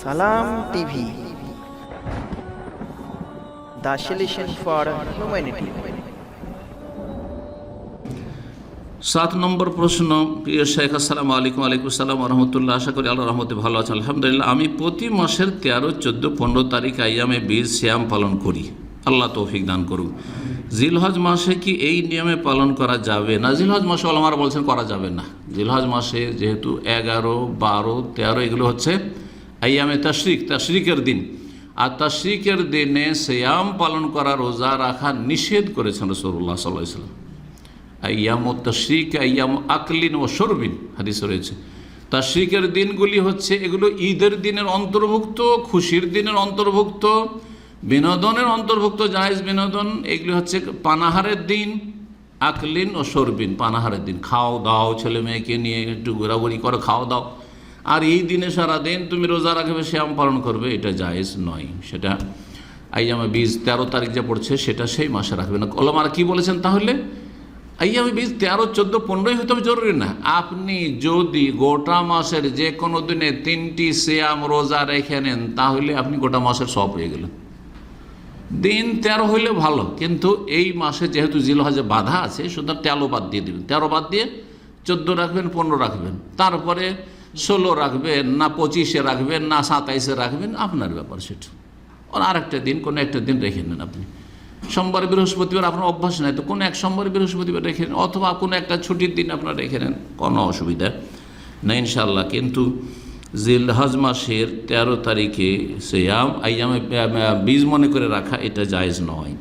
সালাম TV. The for humanity. সাত নম্বর প্রশ্ন, প্রিয় শেখ, আসসালামু আলাইকুম আলাইকুম সালাম রহমতুল্লাহ। আশা করি আল্লাহ রহমতে ভালো আছে আলহামদুলিল্লাহ, আমি প্রতি মাসের তেরো, চোদ্দ, পনেরো তারিখ আইয়ামে বীজ শ্যাম পালন করি। আল্লাহ তৌফিক দান করুক। জিলহজ মাসে কি এই নিয়মে পালন করা যাবে না? জিলহজ মাসে আলমারা বলছেন করা যাবে না। জিলহজ মাসে যেহেতু এগারো, বারো, তেরো, এগুলো হচ্ছে আইয়ামে তশরিক, তশরিকের দিন। আর তশরিকের দিনে শ্যাম পালন করা, রোজা রাখা নিষেধ করেছেন রসুল্লাহ সাল্লাহ সাল্লাম আয়াম ও তশরিক, আয়াম আকলিন ও সরবিন হাদিস রয়েছে। তশরিকের দিনগুলি হচ্ছে এগুলো ঈদের দিনের অন্তর্ভুক্ত, খুশির দিনের অন্তর্ভুক্ত, বিনোদনের অন্তর্ভুক্ত জাহেজ বিনোদন, এগুলি হচ্ছে পানাহারের দিন, আকলিন ও সরবিন পানাহারের দিন। খাও দাও, ছেলে মেয়েকে নিয়ে একটু ঘোরাঘুরি করো খাও দাও। আর এই দিনে সারাদিন তুমি রোজা রাখবে, শ্যাম পালন করবে, এটা জায়েজ নয়। সেটা আইয়ামে বীজ তেরো তারিখ যা পড়ছে, সেটা সেই মাসে রাখবে না। কলমারা কি বলেছেন তাহলে? আইয়ামে বীজ তেরো, চোদ্দ, পনেরোই হতে জরুরি না। আপনি যদি গোটা মাসের যে কোনো দিনে তিনটি শ্যাম রোজা রেখে নেন, তাহলে আপনি গোটা মাসের সব হয়ে গেলেন। দিন তেরো হইলে ভালো, কিন্তু এই মাসে যেহেতু জিলহাজে বাধা আছে, সুতরাং তেরো বাদ দিয়ে দেবেন। তেরো বাদ দিয়ে চোদ্দ রাখবেন, পনেরো রাখবেন। তারপরে ষোলো রাখবেন, না পঁচিশে রাখবেন, না সাতাইশে রাখবেন, আপনার ব্যাপার সেটা। আর আরেকটা দিন, কোনো একটা দিন রেখে নেন আপনি। সোমবার, বৃহস্পতিবার আপনার অভ্যাস নাই, তো কোনো এক সোমবার, বৃহস্পতিবার রেখে নেন, অথবা কোনো একটা ছুটির দিন আপনার রেখে নেন, কোনো অসুবিধা না ইনশাল্লাহ কিন্তু জিলহজ মাসের তেরো তারিখে সেয়াম, আইয়ামে বীজ মনে করে রাখা এটা জায়েজ নয়।